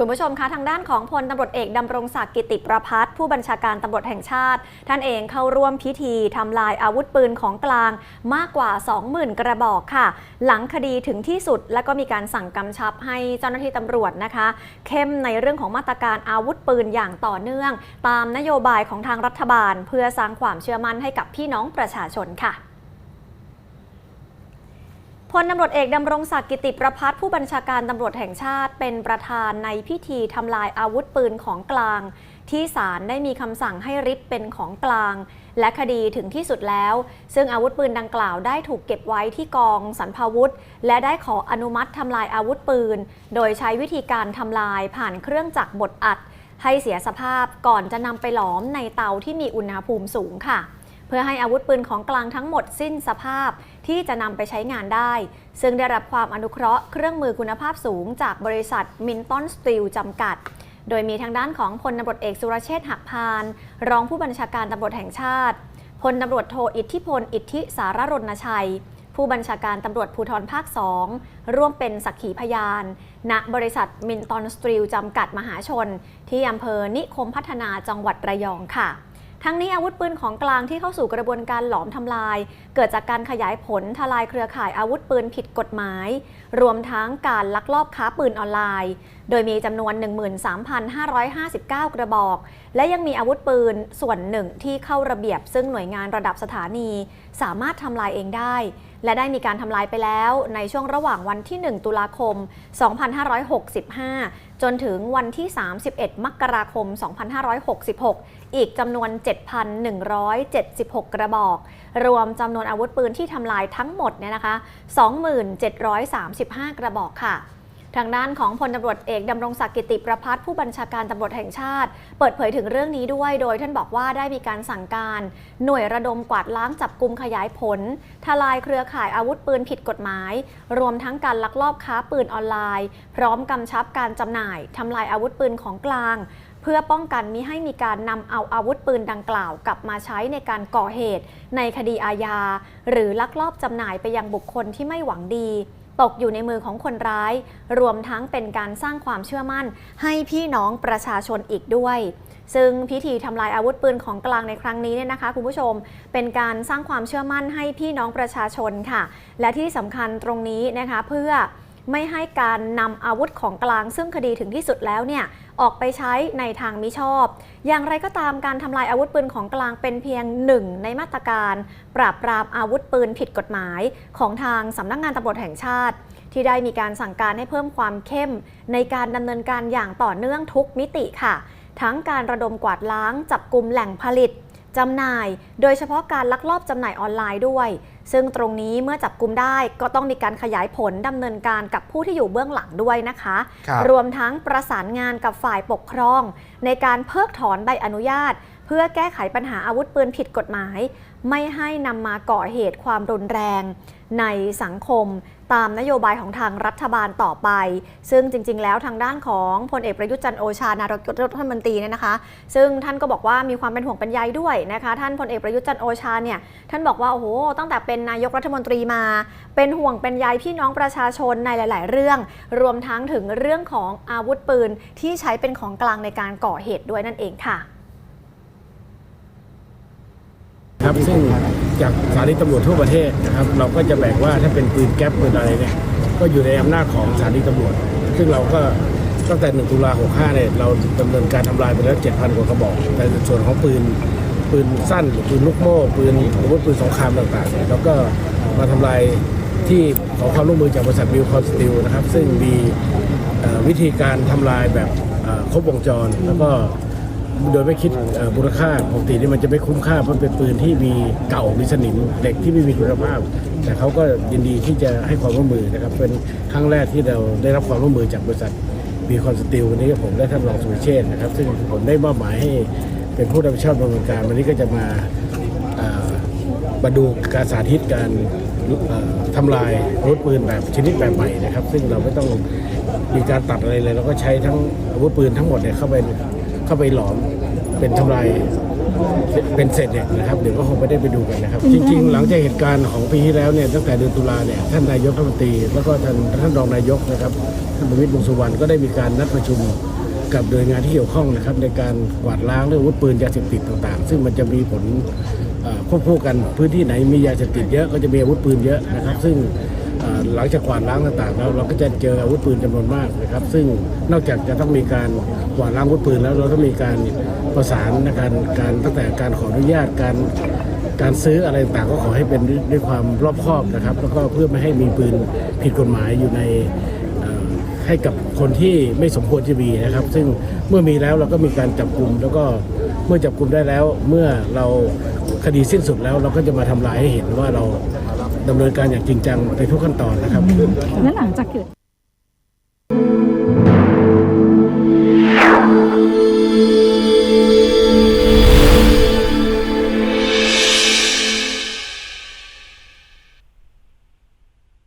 คุณผู้ชมคะทางด้านของพลตำรวจเอกดำรงศักดิ์กิติประพัฒน์ผู้บัญชาการตำรวจแห่งชาติ ท่านเองเข้าร่วมพิธีทำลายอาวุธปืนของกลางมากกว่า 20,000 กระบอกค่ะ หลังคดีถึงที่สุด และก็มีการสั่งกำชับให้เจ้าหน้าที่ตำรวจนะคะ เข้มในเรื่องของมาตรการอาวุธปืนอย่างต่อเนื่อง ตามนโยบายของทางรัฐบาล เพื่อสร้างความเชื่อมั่นให้กับพี่น้องประชาชนค่ะ พลตำรวจเอกดำรงศักดิ์กิติประพัฒน์ผู้บัญชาการตำรวจแห่งชาติ เป็นประธานในพิธีทำลายอาวุธปืนของกลาง ที่ศาลได้มีคำสั่งให้ริบเป็นของกลาง และคดีถึงที่สุดแล้ว ซึ่งอาวุธปืนดังกล่าวได้ถูกเก็บไว้ที่กองสรรพาวุธ และได้ขออนุมัติทำลายอาวุธปืน โดยใช้วิธีการทำลายผ่านเครื่องจักรบดอัด ให้เสียสภาพก่อนจะนำไปหลอมในเตาที่มีอุณหภูมิสูงค่ะ เพื่อให้อาวุธปืนของกลางทั้งหมดสิ้นสภาพที่จะนำไปใช้งานได้ ซึ่งได้รับความอนุเคราะห์เครื่องมือคุณภาพสูงจากบริษัทมินตันสตีลจำกัด โดยมีทางด้านของพลตำรวจเอกสุรเชษฐ์หักพาน รองผู้บัญชาการตำรวจแห่งชาติพลตำรวจโทอิทธิพล อิทธิสารรณชัย ผู้บัญชาการตำรวจภูธรภาค2ร่วมเป็นสักขีพยาน ณบริษัทมินตันสตีลจำกัดมหาชน ที่อำเภอนิคมพัฒนาจังหวัดระยองค่ะ ทั้งนี้อาวุธปืนของกลางที่เข้าสู่กระบวนการหลอมทำลาย เกิดจากการขยายผลทลายเครือข่ายอาวุธปืนผิดกฎหมาย รวมทั้งการลักลอบค้าปืนออนไลน์ โดยมีจำนวน 13,559 กระบอก และยังมีอาวุธปืนส่วนหนึ่งที่เข้าระเบียบซึ่งหน่วยงานระดับสถานี สามารถทำลายเองได้และได้มีการทำลายไปแล้วในช่วงระหว่างวันที่ 1 ตุลาคม 2565 จนถึงวันที่ 31 มกราคม 2566 อีกจำนวน 7,176 กระบอก รวมจำนวนอาวุธปืนที่ทำลายทั้งหมดเนี่ยนะคะ 2735 กระบอกค่ะ ทางด้านของพลตำรวจเอกดำรงศักดิ์กิติประพัฒน์ผู้บัญชาการตำรวจแห่งชาติ เปิดเผยถึงเรื่องนี้ด้วย โดยท่านบอกว่าได้มีการสั่งการ หน่วยระดมกวาดล้างจับกลุ่มขยายผล ทลายเครือข่ายอาวุธปืนผิดกฎหมาย รวมทั้งการลักลอบค้าปืนออนไลน์ พร้อมกำชับการจำหน่ายทำลายอาวุธปืนของกลางเพื่อป้องกันมิให้มีการนำเอาอาวุธปืนดังกล่าวกลับมาใช้ในการก่อเหตุ ในคดีอาญา หรือลักลอบจำหน่ายไปยังบุคคลที่ไม่หวังดี ตกอยู่ในมือของคนร้าย รวมทั้งเป็นการสร้างความเชื่อมั่น ให้พี่น้องประชาชนอีกด้วย ซึ่งพิธีทำลายอาวุธปืนของกลางในครั้งนี้เนี่ยนะคะคุณผู้ชม เป็นการสร้างความเชื่อมั่นให้พี่น้องประชาชนค่ะ และที่สำคัญตรงนี้นะคะเพื่อ ไม่ให้การนำอาวุธของกลางซึ่งคดีถึงที่สุดแล้วเนี่ยออกไปใช้ในทางมิชอบ อย่างไรก็ตามการทำลายอาวุธปืนของกลางเป็นเพียงหนึ่งในมาตรการ ปราบปรามอาวุธปืนผิดกฎหมาย ของทางสำนักงานตำรวจแห่งชาติ ที่ได้มีการสั่งการให้เพิ่มความเข้ม ในการดำเนินการอย่างต่อเนื่องทุกมิติค่ะ ทั้งการระดมกวาดล้าง จับกลุ่มแหล่งผลิตจำหน่าย โดยเฉพาะการลักลอบจำหน่ายออนไลน์ด้วย ซึ่งตรงนี้เมื่อจับกลุ่มได้ก็ต้องมีการขยายผลดำเนินการกับผู้ที่อยู่เบื้องหลังด้วยนะคะครับรวมทั้งประสานงานกับฝ่ายปกครอง ในการเพิกถอนใบอนุญาต เพื่อแก้ไขปัญหาอาวุธปืนผิดกฎหมาย ไม่ให้นำมาก่อเหตุความรุนแรง ในสังคมตามนโยบายของทางรัฐบาลต่อไป ซึ่งจริง ๆ แล้วทางด้านของพลเอกประยุทธ์จันโอชานายกรัฐมนตรีเนี่ยนะคะ ซึ่งท่านก็บอกว่ามีความเป็นห่วงเป็นใยด้วยนะคะ ท่านพลเอกประยุทธ์จันโอชาเนี่ยท่านบอกว่าโอ้โหตั้งแต่เป็นนายกรัฐมนตรีมา เป็นห่วงเป็นใยพี่น้องประชาชนในหลาย ๆ เรื่อง รวมทั้งถึงเรื่องของอาวุธปืนที่ใช้เป็นของกลางในการก่อเหตุด้วยนั่นเองค่ะ ครับ ซึ่งจากสถานีตำรวจทั่วประเทศนะครับ เราก็จะแบ่งว่าถ้าเป็นปืนแก๊ปปืนอะไรเนี่ยก็อยู่ในอำนาจของสถานีตำรวจ ซึ่งเราก็ตั้งแต่ 1 ตุลา65เนี่ยเราดำเนินการทำลายไปแล้ว 7,000 กว่ากระบอก แต่ส่วนของปืนปืนสั้นหรือปืนลูกโม่ปืนอาวุธปืนสงครามต่างๆเนี่ยเราก็มาทำลายที่ขอความร่วมมือจากบริษัทมิวคอนสติลนะครับ ซึ่งมีวิธีการทำลายแบบครบวงจรแล้วก็ โดยไม่คิดอ่อมูลค่าปกตินี่มันจะไม่คุ้มค่าเพราะเป็นปืนที่มีเก่ามีสนิมเด็กที่ไม่มีคุณภาพ แต่เขาก็ยินดีที่จะให้ความร่วมมือนะครับเป็นครั้งแรกที่เราได้รับความร่วมมือจากบริษัทบีคอนสติลวันนี้ผมได้ท่านรองสุเชษนะครับ ซึ่งผมได้มอบหมายให้เป็นผู้รับผิดชอบดำเนินการวันนี้ก็จะมาอ่อมาดูการสาธิตการเอ่อทำลายอาวุธปืนแบบชนิดแบบใหม่นะครับ ซึ่งเราไม่ต้องมีการตัดอะไรเลย เราก็ใช้ทั้งอาวุธปืนทั้งหมดเนี่ยเข้าไป เข้าไปหลอมเป็นทำลายเป็นเสร็จเนี่ยนะครับ เดี๋ยวก็คงไม่ได้ไปดูกันนะครับ จริง ๆ หลังจากเหตุการณ์ของปีที่แล้วเนี่ยตั้งแต่เดือนตุลาเนี่ยท่านนายกรัฐมนตรีแล้วก็ท่านท่านรองนายกนะครับท่านประวิตรวงสุวรรณก็ได้มีการนัดประชุมกับหน่วยงานที่เกี่ยวข้องนะครับ ในการกวาดล้างเรื่องอาวุธปืนยาเสพติดต่างๆ ซึ่งมันจะมีผลควบคู่กันพื้นที่ไหนมียาเสพติดเยอะก็จะมีอาวุธปืนเยอะนะครับ ซึ่ง หลังจากกวาดล้างต่างๆแล้วเราก็จะเจออาวุธปืนจำนวนมากนะครับ ซึ่งนอกจากจะต้องมีการกวาดล้างอาวุธปืนแล้วเราต้องมีการประสานในการการตั้งแต่การขออนุญาตการการซื้ออะไรต่างๆก็ขอให้เป็นด้วยความรอบคอบนะครับ แล้วก็เพื่อไม่ให้มีปืนผิดกฎหมายอยู่ในให้กับคนที่ไม่สมควรจะมีนะครับ ซึ่งเมื่อมีแล้วเราก็มีการจับกลุ่มแล้วก็เมื่อจับกลุ่มได้แล้ว เมื่อเราคดีสิ้นสุดแล้วเราก็จะมาทำลายให้เห็นว่าเรา ดำเนินการอย่างจริงจังในทุกขั้นตอนนะครับและหลังจากเกิด